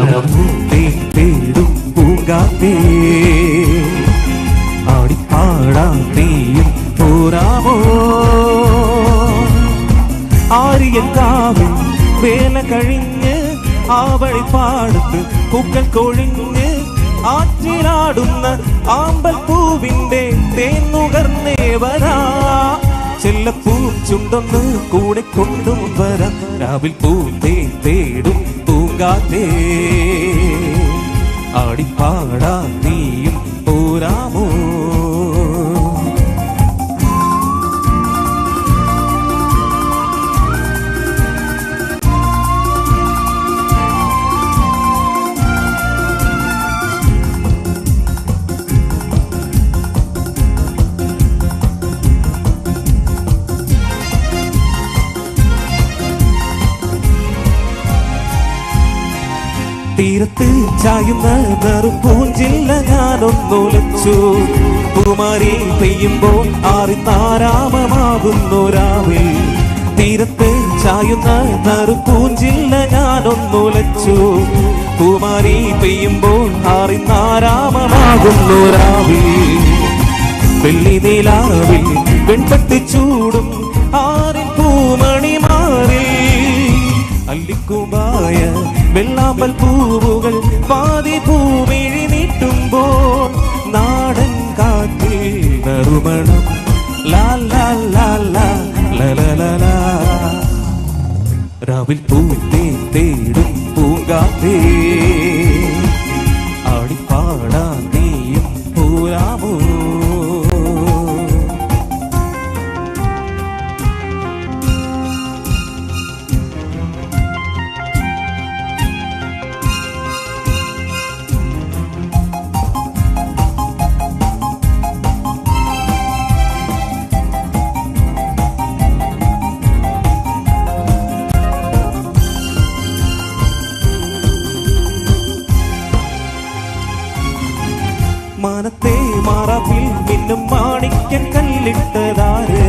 പൂത്തേ തേടും പൂങ്കാത്തേ ആടിപ്പാടാം നീയും പോരാമോ? ആര്യങ്കാവിൽ വേല കഴിഞ്ഞ് ആവഴി പാടത്ത് പൂക്കൾ കൊഴിഞ്ഞ് ആറ്റിലാടുന്ന ആമ്പൽ പൂവിന്റെ തേന്നുകർന്നേ വരാ. ചെല്ലപ്പൂ ചുണ്ടൊന്ന് കൂടെ കൊണ്ടും വരാം. രാവിൽ പൂത്തേ തേടും പൂങ്കാത്തേ തീരത്ത് ചായുന്ന നെറുപൂഞ്ചില്ല ഞാനൊന്നുലച്ചു പൂമാരി പെയ്യുമ്പോൾ ആറി താരാമമാകുന്നു രാവിൽ. തീരത്ത് ചായുന്ന നെറുപൂഞ്ചില്ല ഞാനൊന്നുലച്ചു പൂമാരി പെയ്യുമ്പോൾ ആറി താരാമമാകുന്നു രാവിൽ. വെള്ളി നീലാവിൽ വെൺപെട്ടി ചൂടും ആറിൻ പൂമണി മാറി അല്ലിക്കുമ്പായ വെള്ളാമ്പൽ പൂവുകൾ പാതി പൂമിഴി നീട്ടുമ്പോൾ നാടൻ കാറ്റിൽ നറുമണം ലാ ലാ ലാ ലാ. രാവിൽ പൂത്തേ തേടും പൂങ്കാത്തേ ആടിപ്പാടാ നീയും പോരാമോ മാനത്തെ മറവിൽ മിന്നും മാണിക്യം കല്ലിട്ടതാര്?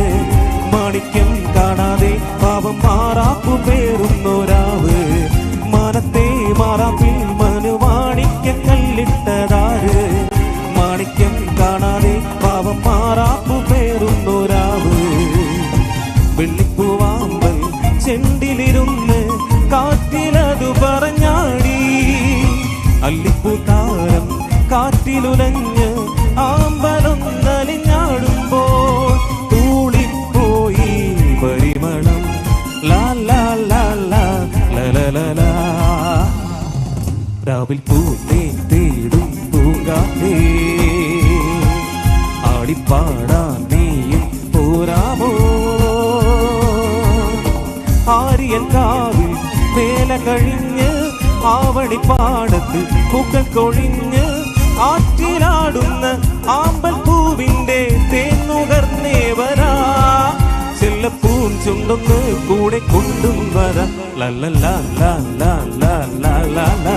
മാണിക്യം കാണാതെ പാവം മാറാപ്പു പേറുന്നൊരാവ്. മാനത്തെ മാറാപ്പിൽ മനു മാണിക്യം കല്ലിട്ടതാര്? മാണിക്യം കാണാതെ പാവം മാറാപ്പു പേറുന്നൊരാവ് രാവിൽ പൂത്തേ തേടും പൂങ്കാറ്റേ ആടിപ്പാടാ നീയും പോരാമോ? ആര്യൻ കാവിൽ വേല കഴിഞ്ഞ് ആവണിപ്പാടത്ത് പൂക്കൾ കൊഴിഞ്ഞ് ആറ്റിലാടുന്ന ആമ്പൽ പൂവിന്റെ തേന്നുകർന്നേ വരാ ചെല്ലപ്പൂൻ ചുണ്ടൊന്ന് കൂടെ കൊണ്ടും വരാ. ലല്ലല്ലാ ലാ ലാ ലാ ലാ ലാ ലാ.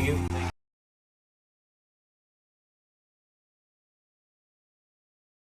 യു